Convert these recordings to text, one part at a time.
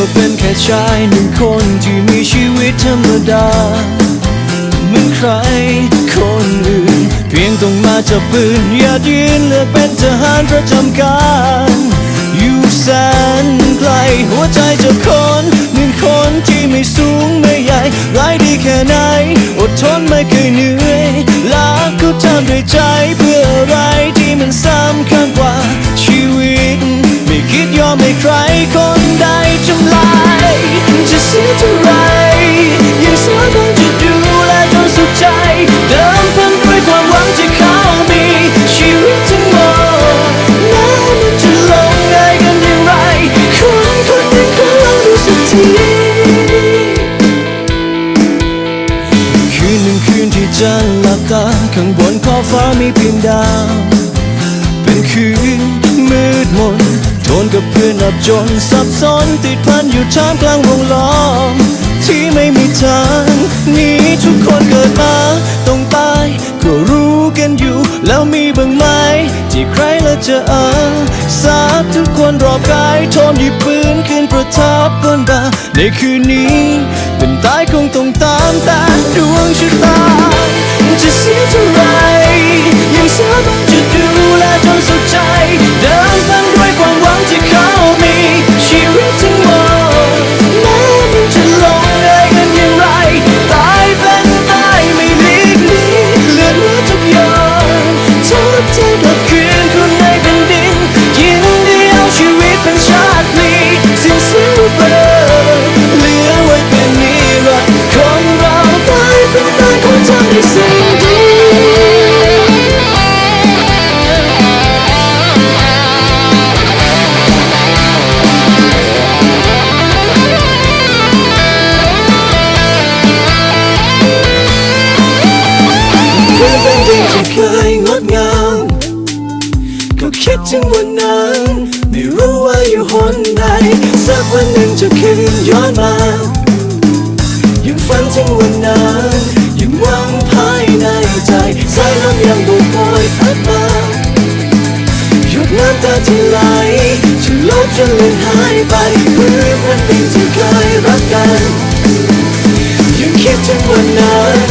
ก็เป็นแค่ชายหนึ่งคนที่มีชีวิตธรรมดาเหมือนใครคนอื่น เพียงต้องมาจับปืนอย่ายืนเลือกเป็นทหารประจำการ อยู่แสนไกล หัวใจจะคนหนึ่งคนที่ไม่สูงไม่ใหญ่ร้ายดีแค่ไหน อดทนไม่เคยเหนื่อยรักก็ทำด้วยใจเพื่ออะไรที่มันสำคัญกว่าชีวิต ไม่คิดยอมให้ใคร จะหลับตาข้างบนขอบฟ้ามีเพียงดาว เป็นคืนมืดมนโทนกับเพื่อนอับจนสับสนติดพันอยู่ท่ามกลางวงล้อม ที่ไม่มีทางนี้ทุกคนเกิดมาต้องตาย ก็รู้กันอยู่ แล้วมีบ้างไหม ที่ใครละจะเออสาบทุกคนรอบกายโทนหยิบปืนขึ้นประทับบนบ่าในคืนนี้ เป็นตายคงต้องตามแต่ดวงชะตา ถึงวันนั้น ไม่รู้ว่าอยู่หนใดสักวันหนึ่งจะคืนย้อนมายังฝันถึงวันนั้นยังหวังภายในใจสายลมยังโบกโบยพัดมาหยดน้ำตาที่ไหลจะลบจนเลือนหายไปเพื่อแผ่นดินที่เคยรักกันยังคิดถึงวันนั้น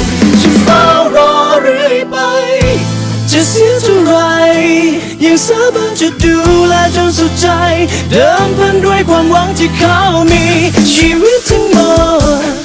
สาบันจะดูแลจนสุดใจ เดิมพันด้วยความหวังที่เขามีชีวิตทั้งหมด